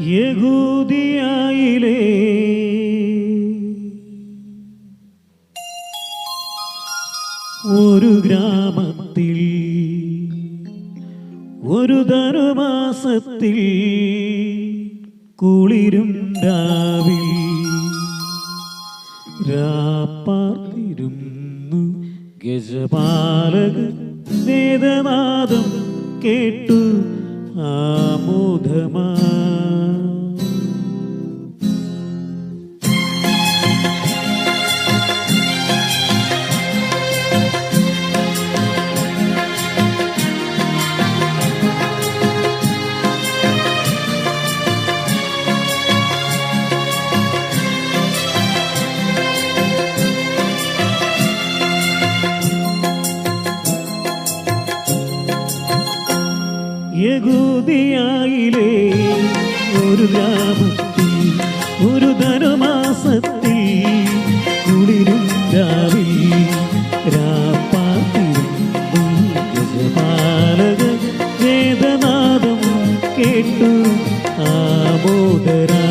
യഹൂദിയായിലേ. ഒരു ഗ്രാമത്തിൽ ഒരു ധനുമാസത്തിൽ കുളിരും രാവിൽ രാപ്പാർത്തിരുന്നു. ഗജപാലക വേദനാദം കേട്ടു ആമോദമാ യഹൂദിയായിലെ ഒരു ഗ്രാമത്തിൽ ഒരു ധനുമാസത്തിൽ കുളിരും രാവിൽ വേദനാദം കേട്ടു ആമോദരാ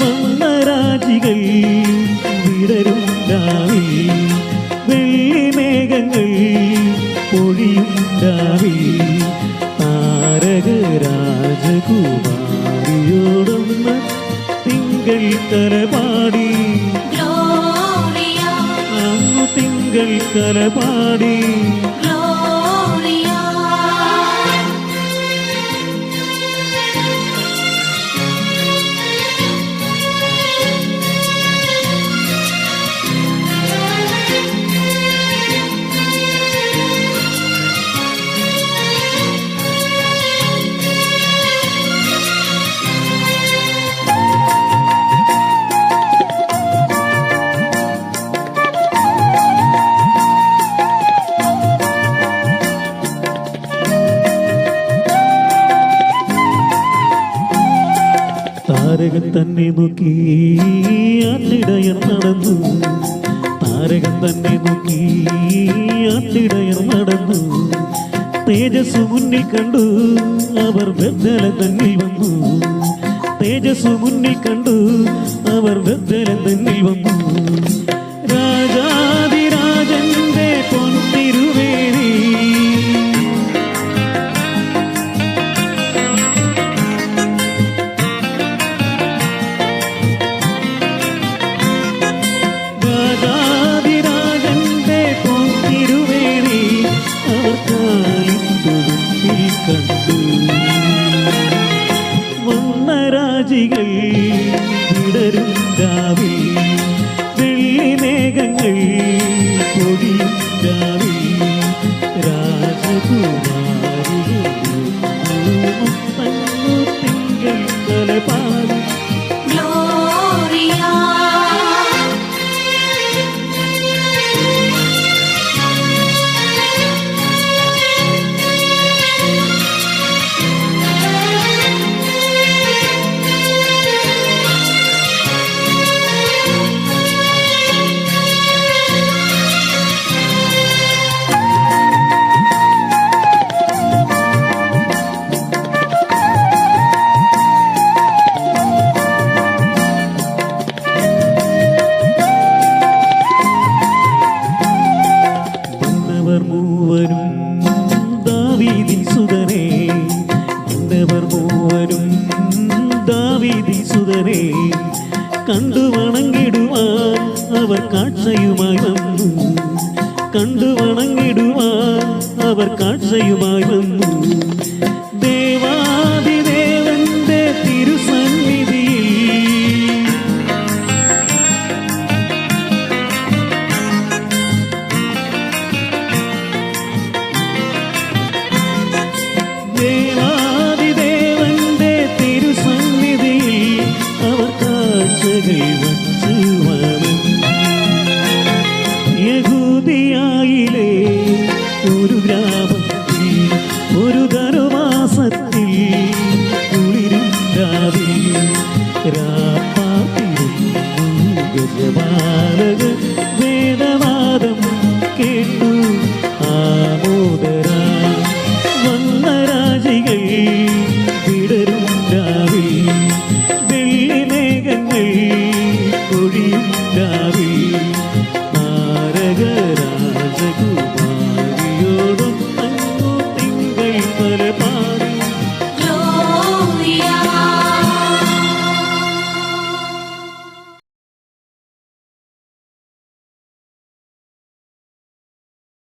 വന്നരാജികൾ വിടരും രാവിൽ വെള്ളിമേഘങ്ങൾ പൊഴിയും രാജകുമാരിയോടൊന്ന് തിങ്കൾ Gloria, അങ്ങു തിങ്കൾ കലപാടി താരകൻ തന്നെ നോക്കി ആട്ടിടയർ നടന്നു. താരകൻ തന്നെ നോക്കി ആട്ടിടയർ നടന്നു. തേജസ് മുന്നിൽ കണ്ടു അവർ വെദ്ദല തന്നിൽ വന്നു. തേജസ് മുന്നിൽ കണ്ടു അവർ വെദ്ദല തന്നിൽ വന്നു. വന്നരാജികൾ വിടരും രാവിൽ കണ്ടു വണങ്ങിടുവാൻ അവർ കാഴ്ചയുമായി വന്നു കണ്ടു വണങ്ങിടുവാൻ അവർ കാഴ്ചയുമായി വന്നു 是问 David.